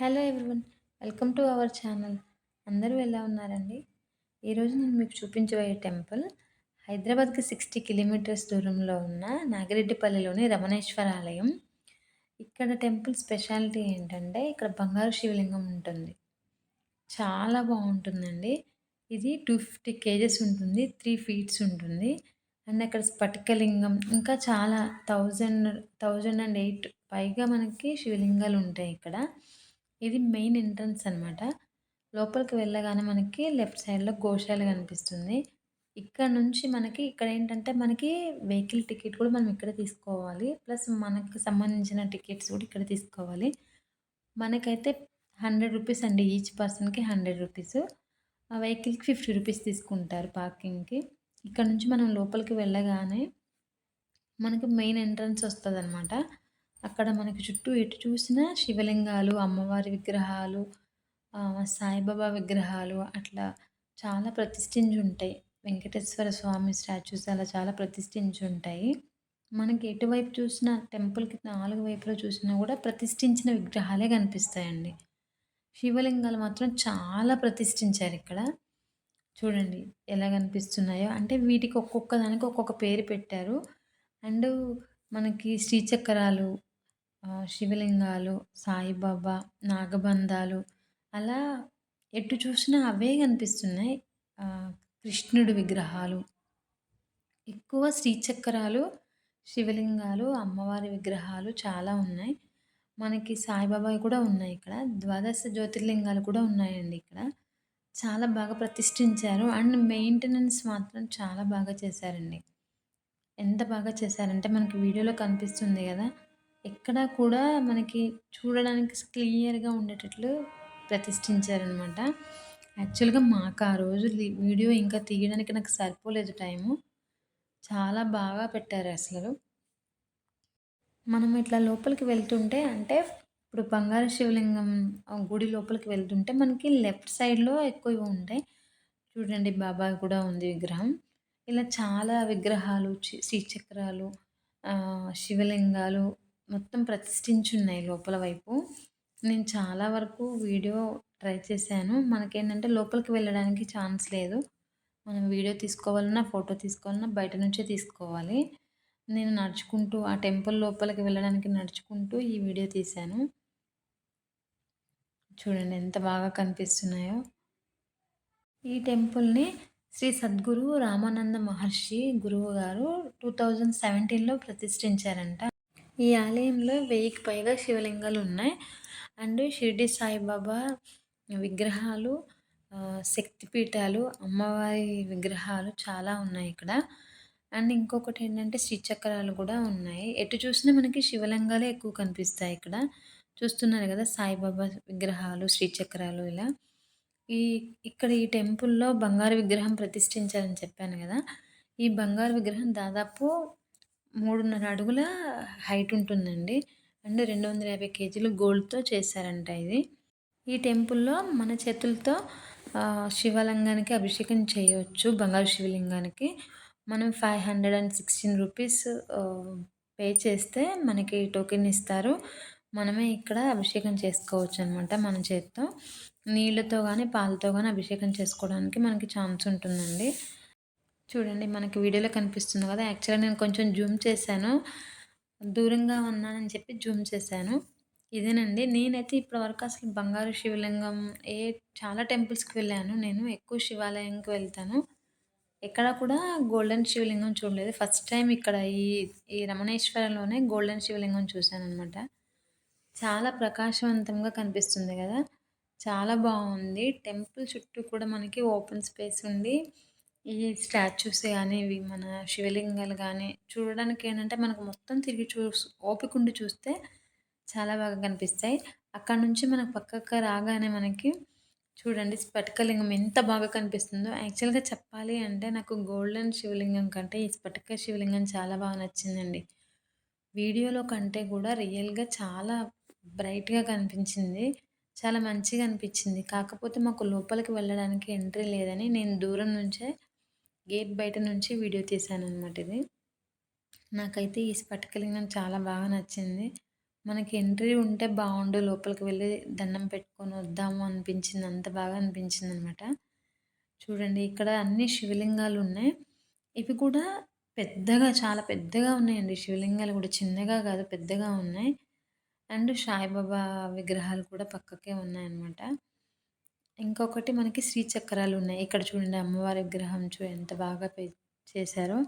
Hello everyone welcome to our channel. అందరూ ఎలా ఉన్నారండి? ఈరోజు నేను మీకు చూపించబోయే టెంపుల్ హైదరాబాద్కి సిక్స్టీ కిలోమీటర్స్ దూరంలో ఉన్న నాగిరెడ్డిపల్లిలోని రమణేశ్వర ఆలయం. ఇక్కడ టెంపుల్ స్పెషాలిటీ ఏంటంటే ఇక్కడ బంగారు శివలింగం ఉంటుంది. చాలా బాగుంటుందండి. ఇది టూ ఫిఫ్టీ కేజెస్ ఉంటుంది త్రీ ఫీట్స్ ఉంటుంది. అండ్ అక్కడ స్ఫటికలింగం ఇంకా చాలా థౌజండ్ థౌజండ్ అండ్ ఎయిట్ పైగా మనకి శివలింగాలు ఉంటాయి ఇక్కడ. ఇది మెయిన్ ఎంట్రన్స్ అనమాట లోపలికి వెళ్ళగానే మనకి లెఫ్ట్ సైడ్‌లో గోశాల కనిపిస్తుంది. ఇక్కడ నుంచి మనకి ఇక్కడ ఏంటంటే మనకి వెహికల్ టికెట్ కూడా మనం ఇక్కడే తీసుకోవాలి. ప్లస్ మనకు సంబంధించిన టికెట్స్ కూడా ఇక్కడ తీసుకోవాలి. మనకైతే హండ్రెడ్ రూపీస్ అండి ఈచ్ పర్సన్‌కి హండ్రెడ్ రూపీస్. ఆ వెహికల్‌కి ఫిఫ్టీ రూపీస్ తీసుకుంటారు పార్కింగ్‌కి. ఇక్కడ నుంచి మనం లోపలికి వెళ్ళగానే మనకి మెయిన్ ఎంట్రన్స్ అనమాట అక్కడ మనకి చుట్టూ ఎటు చూసినా శివలింగాలు, అమ్మవారి విగ్రహాలు, సాయిబాబా విగ్రహాలు అట్లా చాలా ప్రతిష్ఠించి ఉంటాయి. వెంకటేశ్వర స్వామి స్టాచ్యూస్ అలా చాలా ప్రతిష్ఠించి ఉంటాయి. మనకి ఎటువైపు చూసినా టెంపుల్‌కి నాలుగు వైపులా చూసినా కూడా ప్రతిష్ఠించిన విగ్రహాలే కనిపిస్తాయండి. శివలింగాలు మాత్రం చాలా ప్రతిష్ఠించారు ఇక్కడ. చూడండి ఎలా కనిపిస్తున్నాయో. అంటే వీటికి ఒక్కొక్క దానికి ఒక్కొక్క పేరు పెట్టారు. అండ్ మనకి శ్రీచక్రాలు శివలింగాలు, సాయిబాబా, నాగబంధాలు అలా ఎటు చూసినా అవే కనిపిస్తున్నాయి. కృష్ణుడి విగ్రహాలు. ఎక్కువ శ్రీచక్రాలు, శివలింగాలు, అమ్మవారి విగ్రహాలు చాలా ఉన్నాయి. మనకి సాయిబాబాయి కూడా ఉన్నాయి ఇక్కడ. ద్వాదశ జ్యోతిర్లింగాలు కూడా ఉన్నాయండి ఇక్కడ. చాలా బాగా ప్రతిష్ఠించారు. అండ్ మెయింటెనెన్స్ మాత్రం చాలా బాగా చేశారండి. ఎంత బాగా చేశారంటే మనకి వీడియోలో కనిపిస్తుంది కదా ఎక్కడా కూడా మనకి చూడడానికి క్లియర్‌గా ఉండేటట్లు ప్రతిష్ఠించారనమాట. యాక్చువల్‌గా మాకు ఆ రోజు వీడియో ఇంకా తీయడానికి నాకు సరిపోలేదు టైము. చాలా బాగా పెట్టారు అసలు. మనం ఇట్లా లోపలికి వెళ్తుంటే అంటే ఇప్పుడు బంగారు శివలింగం గుడి లోపలికి వెళ్తుంటే మనకి లెఫ్ట్ సైడ్‌లో ఎక్కువ ఉంటాయి. చూడండి బాబా కూడా ఉంది విగ్రహం. ఇలా చాలా విగ్రహాలు, శ్రీచక్రాలు, శివలింగాలు మొత్తం ప్రతిష్ఠించున్నాయి లోపల వైపు. నేను చాలా వరకు వీడియో ట్రై చేశాను. మనకేంటంటే లోపలికి వెళ్ళడానికి ఛాన్స్ లేదు. మనం వీడియో తీసుకోవాలన్నా, ఫోటో తీసుకోవాలన్నా బయట నుంచే తీసుకోవాలి. నేను నడుచుకుంటూ ఆ టెంపుల్ లోపలికి వెళ్ళడానికి నడుచుకుంటూ ఈ వీడియో తీశాను. చూడండి ఎంత బాగా కనిపిస్తున్నాయో. ఈ టెంపుల్‌ని శ్రీ సద్గురు రామానంద మహర్షి గురువు గారు టూ థౌజండ్ సెవెంటీన్‌లో ప్రతిష్ఠించారంట. ఈ ఆలయంలో వెయ్యికి పైగా శివలింగాలు ఉన్నాయి. అండ్ షిరిడి సాయిబాబా విగ్రహాలు శక్తిపీఠాలు అమ్మవారి విగ్రహాలు చాలా ఉన్నాయి ఇక్కడ. అండ్ ఇంకొకటి ఏంటంటే శ్రీచక్రాలు కూడా ఉన్నాయి. ఎటు చూసినా మనకి శివలింగాలే ఎక్కువ కనిపిస్తాయి ఇక్కడ. చూస్తున్నారు కదా సాయిబాబా విగ్రహాలు శ్రీచక్రాలు ఇలా. ఈ ఇక్కడ ఈ టెంపుల్లో బంగారు విగ్రహం ప్రతిష్ఠించాలని చెప్పాను కదా. ఈ బంగారు విగ్రహం దాదాపు మూడున్నర అడుగుల హైట్ ఉంటుందండి. అండ్ రెండు వందల యాభై కేజీలు గోల్డ్తో చేశారంట ఇది. ఈ టెంపుల్లో మన చేతులతో శివలింగానికి అభిషేకం చేయవచ్చు బంగారు శివలింగానికి. మనం five hundred and sixteen rupees pay చేస్తే మనకి టోకెన్ ఇస్తారు. మనమే ఇక్కడ అభిషేకం చేసుకోవచ్చు అనమాట మన చేతితో. నీళ్ళతో కానీ పాలతో కానీ అభిషేకం చేసుకోవడానికి మనకి ఛాన్స్ ఉంటుందండి. చూడండి మనకి వీడియోలో కనిపిస్తుంది కదా. యాక్చువల్గా నేను కొంచెం జూమ్ చేశాను. దూరంగా ఉన్నానని చెప్పి జూమ్ చేశాను. ఇదేనండి. నేనైతే ఇప్పటివరకు అసలు బంగారు శివలింగం ఏ చాలా టెంపుల్స్కి వెళ్ళాను. నేను ఎక్కువ శివాలయంకి వెళ్తాను. ఎక్కడ కూడా గోల్డెన్ శివలింగం చూడలేదు. ఫస్ట్ టైం ఇక్కడ ఈ ఈ రమణేశ్వరంలోనే గోల్డెన్ శివలింగం చూశాను అనమాట చాలా ప్రకాశవంతంగా కనిపిస్తుంది కదా. చాలా బాగుంది. టెంపుల్ చుట్టూ కూడా మనకి ఓపెన్ స్పేస్ ఉండి ఈ స్టాచ్యూస్ కానీ ఇవి మన శివలింగాలు కానీ చూడడానికి ఏంటంటే మనకు మొత్తం తిరిగి చూసి ఓపిక ఉండి చూస్తే చాలా బాగా కనిపిస్తాయి. అక్కడ నుంచి మనకు పక్కకు రాగానే మనకి చూడండి స్ఫటికలింగం ఎంత బాగా కనిపిస్తుందో. యాక్చువల్గా చెప్పాలి అంటే నాకు గోల్డెన్ శివలింగం కంటే ఈ స్ఫటిక శివలింగం చాలా బాగా నచ్చిందండి. వీడియోలో కంటే కూడా రియల్గా చాలా బ్రైట్గా కనిపించింది. చాలా మంచిగా అనిపించింది. కాకపోతే మాకు లోపలికి వెళ్ళడానికి ఎంట్రీ లేదని నేను దూరం నుంచే గేట్ బయట నుంచి వీడియో తీశాను అనమాట ఇది. నాకైతే ఈ స్ఫటికలింగం చాలా బాగా నచ్చింది. మనకి ఎంట్రీ ఉంటే బాగుండు లోపలికి వెళ్ళి దండం పెట్టుకొని వద్దాము అనిపించింది అంత బాగా అనిపించింది అనమాట చూడండి ఇక్కడ అన్ని శివలింగాలు ఉన్నాయి. ఇవి కూడా పెద్దగా చాలా పెద్దగా ఉన్నాయండి శివలింగాలు కూడా. చిన్నగా కాదు పెద్దగా ఉన్నాయి. అండ్ సాయిబాబా విగ్రహాలు కూడా పక్కకే ఉన్నాయన్నమాట. ఇంకొకటి మనకి శ్రీచక్రాలు ఉన్నాయి ఇక్కడ చూడండి అమ్మవారి విగ్రహం చూ ఎంత బాగా చేశారో.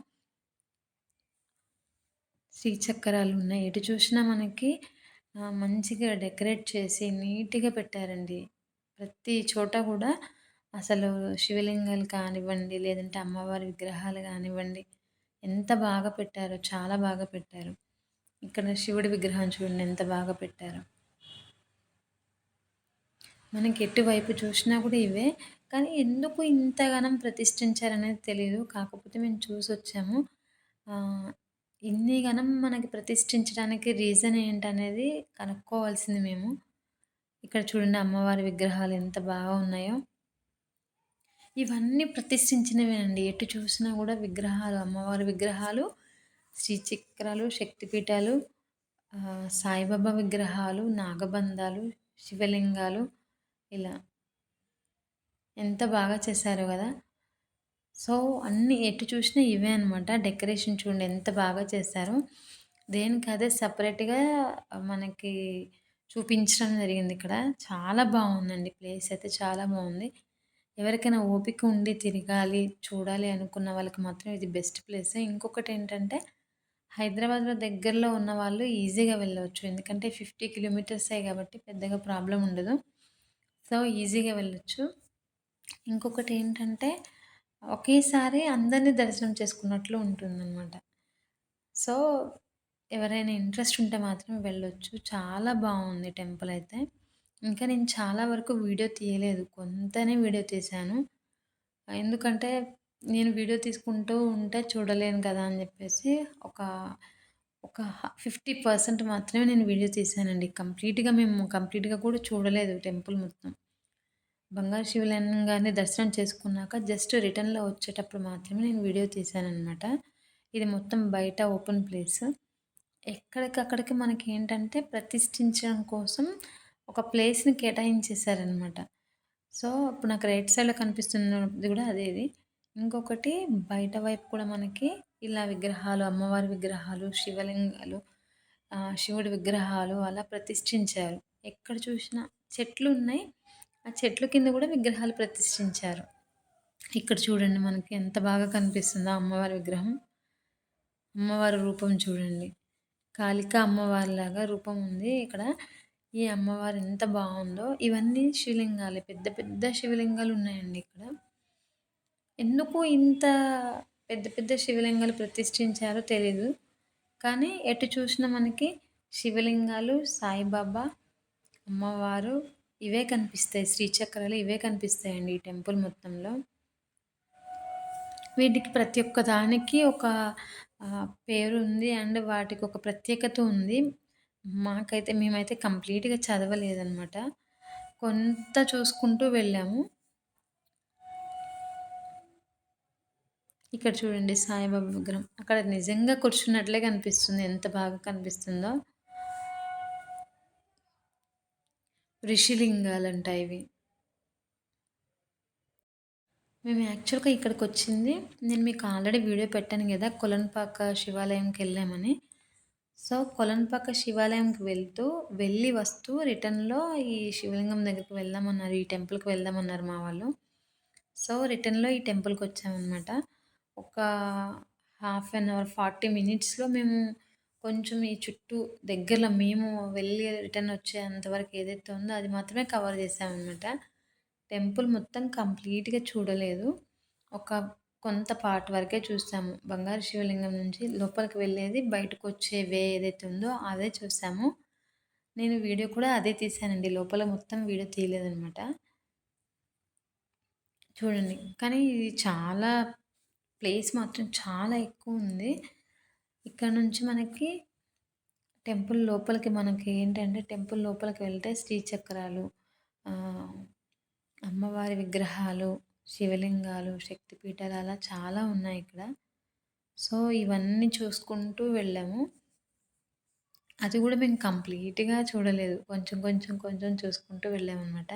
శ్రీచక్రాలు ఉన్నాయి ఎటు చూసినా మనకి మంచిగా డెకరేట్ చేసి నీట్గా పెట్టారండి. ప్రతి చోట కూడా అసలు శివలింగాలు కానివ్వండి లేదంటే అమ్మవారి విగ్రహాలు కానివ్వండి ఎంత బాగా పెట్టారో చాలా బాగా పెట్టారు. ఇక్కడ శివుడి విగ్రహం చూడండి ఎంత బాగా పెట్టారో. మనకి ఎటువైపు చూసినా కూడా ఇవే. కానీ ఎందుకు ఇంతగానం ప్రతిష్ఠించారనేది తెలియదు కాకపోతే మేము చూసి వచ్చాము ఇన్ని గనం మనకి ప్రతిష్ఠించడానికి రీజన్ ఏంటనేది కనుక్కోవాల్సింది మేము. ఇక్కడ చూడండి అమ్మవారి విగ్రహాలు ఎంత బాగా ఉన్నాయో. ఇవన్నీ ప్రతిష్ఠించినవేనండి. ఎటు చూసినా కూడా విగ్రహాలు అమ్మవారి విగ్రహాలు శ్రీచక్రాలు శక్తిపీఠాలు సాయిబాబా విగ్రహాలు నాగబంధాలు శివలింగాలు ఇలా. ఎంత బాగా చేశారు కదా. సో అన్ని ఎటు చూసినా ఇవే అనమాట డెకరేషన్ చూడండి ఎంత బాగా చేశారు. దేనికి అదే సపరేట్గా మనకి చూపించడం జరిగింది ఇక్కడ. చాలా బాగుందండి. ప్లేస్ అయితే చాలా బాగుంది. ఎవరికైనా ఓపిక ఉండి తిరగాలి చూడాలి అనుకున్న వాళ్ళకి మాత్రం ఇది బెస్ట్ ప్లేస్. ఇంకొకటి ఏంటంటే హైదరాబాద్లో దగ్గరలో ఉన్న వాళ్ళు ఈజీగా వెళ్ళవచ్చు. ఎందుకంటే ఫిఫ్టీ కిలోమీటర్సే కాబట్టి పెద్దగా ప్రాబ్లం ఉండదు. సో ఈజీగా వెళ్ళొచ్చు. ఇంకొకటి ఏంటంటే ఒకేసారి అందరినీ దర్శనం చేసుకున్నట్లు ఉంటుందన్నమాట. సో ఎవరైనా ఇంట్రెస్ట్ ఉంటే మాత్రం వెళ్ళొచ్చు. చాలా బాగుంది టెంపుల్ అయితే. ఇంకా నేను చాలా వరకు వీడియో తీయలేదు. కొంతనే వీడియో తీశాను. ఎందుకంటే నేను వీడియో తీసుకుంటూ ఉంటే చూడలేను కదా అని చెప్పేసి ఒక ఒక ఫిఫ్టీ పర్సెంట్ మాత్రమే నేను వీడియో తీశానండి కంప్లీట్గా మేము కంప్లీట్గా కూడా చూడలేదు టెంపుల్ మొత్తం. బంగారు శివలింగాన్ని దర్శనం చేసుకున్నాక జస్ట్ రిటర్న్లో వచ్చేటప్పుడు మాత్రమే నేను వీడియో తీశానమాట ఇది మొత్తం బయట ఓపెన్ ప్లేస్. ఎక్కడికక్కడికి మనకి ఏంటంటే ప్రతిష్ఠించడం కోసం ఒక ప్లేస్ని కేటాయించేశారనమాట సో ఇప్పుడు నాకు రైట్ సైడ్లో కనిపిస్తున్నది కూడా అదేది. ఇంకొకటి బయట వైపు కూడా మనకి ఇలా విగ్రహాలు అమ్మవారి విగ్రహాలు శివలింగాలు శివుడి విగ్రహాలు అలా ప్రతిష్ఠించారు. ఎక్కడ చూసినా చెట్లు ఉన్నాయి. ఆ చెట్ల కింద కూడా విగ్రహాలు ప్రతిష్ఠించారు. ఇక్కడ చూడండి మనకి ఎంత బాగా కనిపిస్తుందో అమ్మవారి విగ్రహం. అమ్మవారి రూపం చూడండి. కాళిక అమ్మవారిలాగా రూపం ఉంది ఇక్కడ. ఈ అమ్మవారు ఎంత బాగుందో. ఇవన్నీ శివలింగాలే. పెద్ద పెద్ద శివలింగాలు ఉన్నాయండి ఇక్కడ. ఎందుకు ఇంత పెద్ద పెద్ద శివలింగాలు ప్రతిష్ఠించారో తెలీదు కానీ ఎటు చూసినా మనకి శివలింగాలు సాయిబాబా అమ్మవారు ఇవే కనిపిస్తాయి శ్రీచక్రాలు ఇవే కనిపిస్తాయండి ఈ టెంపుల్ మొత్తంలో వీటికి ప్రతి ఒక్క దానికి ఒక పేరు ఉంది అండ్ వాటికి ఒక ప్రత్యేకత ఉంది మాకైతే మేమైతే కంప్లీట్‌గా చదవలేదనమాట. కొంత చూసుకుంటూ వెళ్ళాము. ఇక్కడ చూడండి సాయిబాబా విగ్రహం. అక్కడ నిజంగా కూర్చున్నట్లే కనిపిస్తుంది. ఎంత బాగా కనిపిస్తుందో. ఋషిలింగాలంట ఇవి. మేము యాక్చువల్‌గా ఇక్కడికి వచ్చింది నేను మీకు ఆల్రెడీ వీడియో పెట్టాను కదా కొలన్పాక శివాలయంకెళ్ళామని. సో, కొలన్పాక శివాలయంకి వెళ్తూ, వెళ్ళి వస్తూ రిటర్న్‌లో ఈ శివలింగం దగ్గరికి వెళ్దామన్నారు. ఈ టెంపుల్‌కి వెళ్దామన్నారు మా వాళ్ళు. సో, రిటర్న్‌లో ఈ టెంపుల్కి వచ్చామన్నమాట ఒక హాఫ్ అన్ అవర్, ఫార్టీ మినిట్స్‌లో మేము కొంచెం ఈ చుట్టూ దగ్గరలో మేము వెళ్ళి రిటర్న్ వచ్చేంతవరకు ఏదైతే ఉందో అది మాత్రమే కవర్ చేసామనమాట. టెంపుల్ మొత్తం కంప్లీట్‌గా చూడలేదు. ఒక కొంత పార్ట్ వరకే చూసాము. బంగారు శివలింగం నుంచి లోపలికి వెళ్ళేది బయటకు వచ్చే వే ఏదైతే ఉందో అదే చూసాము. నేను వీడియో కూడా అదే తీసానండి లోపల మొత్తం వీడియో తీయలేదనమాట. చూడండి. కానీ ఇది చాలా ప్లేస్ మాత్రం చాలా ఎక్కువ ఉంది. ఇక్కడ నుంచి మనకి టెంపుల్ లోపలికి మనకి ఏంటంటే టెంపుల్ లోపలికి వెళ్తే శ్రీచక్రాలు అమ్మవారి విగ్రహాలు శివలింగాలు శక్తిపీఠాలు అలా చాలా ఉన్నాయి ఇక్కడ సో ఇవన్నీ చూసుకుంటూ వెళ్ళాము అది కూడా మేము కంప్లీట్‌గా చూడలేదు. కొంచెం, కొంచెం, కొంచెం చూసుకుంటూ వెళ్ళామన్నమాట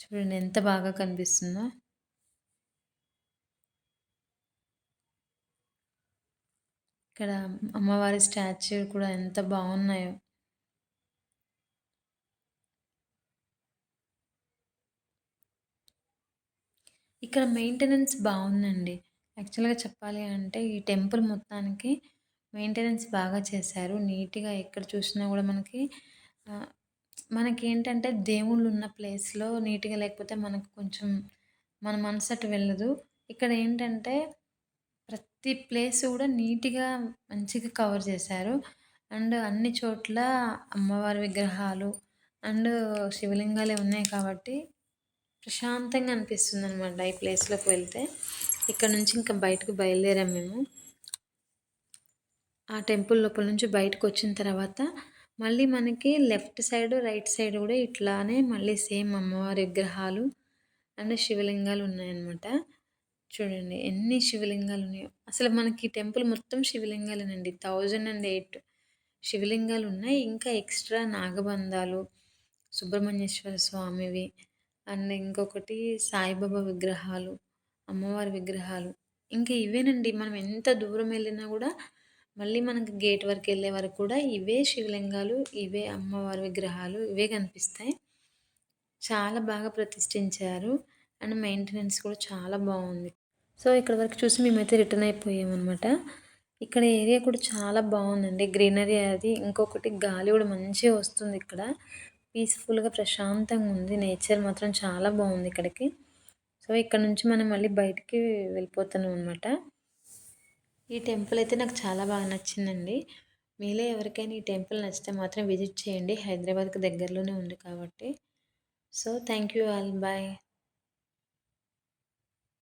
చూడండి ఎంత బాగా కనిపిస్తుందో. ఇక్కడ అమ్మవారి స్టాచ్యూ కూడా ఎంత బాగున్నాయో. ఇక్కడ మెయింటెనెన్స్ బాగుందండి యాక్చువల్‌గా చెప్పాలి అంటే ఈ టెంపుల్ మొత్తానికి మెయింటెనెన్స్ బాగా చేశారు. నీట్‌గా ఎక్కడ చూసినా కూడా మనకి మనకి ఏంటంటే దేవుళ్ళు ఉన్న ప్లేస్‌లో నీట్‌గా లేకపోతే మనకు కొంచెం మన మనసు అటు వెళ్ళదు. ఇక్కడ ఏంటంటే ప్రతి ప్లేస్ కూడా నీట్‌గా మంచిగా కవర్ చేశారు. అండ్ అన్ని చోట్ల అమ్మవారి విగ్రహాలు అండ్ శివలింగాలే ఉన్నాయి కాబట్టి ప్రశాంతంగా అనిపిస్తుంది అనమాట ఈ ప్లేస్‌లోకి వెళ్తే. ఇక్కడ నుంచి ఇంకా బయటకు బయలుదేరాము మేము. ఆ టెంపుల్ లోపల నుంచి బయటకు వచ్చిన తర్వాత మళ్ళీ మనకి లెఫ్ట్ సైడ్, రైట్ సైడ్ కూడా ఇట్లానే మళ్ళీ సేమ్ అమ్మవారి విగ్రహాలు అండ్ శివలింగాలు ఉన్నాయన్నమాట. చూడండి ఎన్ని శివలింగాలు ఉన్నాయో. అసలు మనకి టెంపుల్ మొత్తం శివలింగాలేనండి. 1008 శివలింగాలు ఉన్నాయి. ఇంకా ఎక్స్‌ట్రా నాగబంధాలు, సుబ్రహ్మణ్యేశ్వర స్వామివి అండ్ ఇంకొకటి సాయిబాబా విగ్రహాలు, అమ్మవారి విగ్రహాలు. ఇంకా ఇవేనండి. మనం ఎంత దూరం వెళ్ళినా కూడా మళ్ళీ మనకి గేట్ వరకు వెళ్ళే వరకు కూడా ఇవే శివలింగాలు, ఇవే అమ్మవారి విగ్రహాలు ఇవే కనిపిస్తాయి. చాలా బాగా ప్రతిష్ఠించారు. అండ్ మెయింటెనెన్స్ కూడా చాలా బాగుంది. సో, ఇక్కడ వరకు చూసి మేమైతే రిటర్న్ అయిపోయామనమాట. ఇక్కడ ఏరియా కూడా చాలా బాగుందండి. గ్రీనరీ అది. ఇంకొకటి గాలి కూడా మంచిగా వస్తుంది ఇక్కడ. పీస్‌ఫుల్‌గా ప్రశాంతంగా ఉంది. నేచర్ మాత్రం చాలా బాగుంది ఇక్కడికి. సో, ఇక్కడ నుంచి మనం మళ్ళీ బయటికి వెళ్ళిపోతున్నాం అనమాట. ఈ టెంపుల్ అయితే నాకు చాలా బాగా నచ్చిందండి. మీలో ఎవరికైనా ఈ టెంపుల్ నచ్చితే మాత్రం విజిట్ చేయండి. హైదరాబాద్‌కి దగ్గరలోనే ఉంది కాబట్టి. So, thank you all. Bye.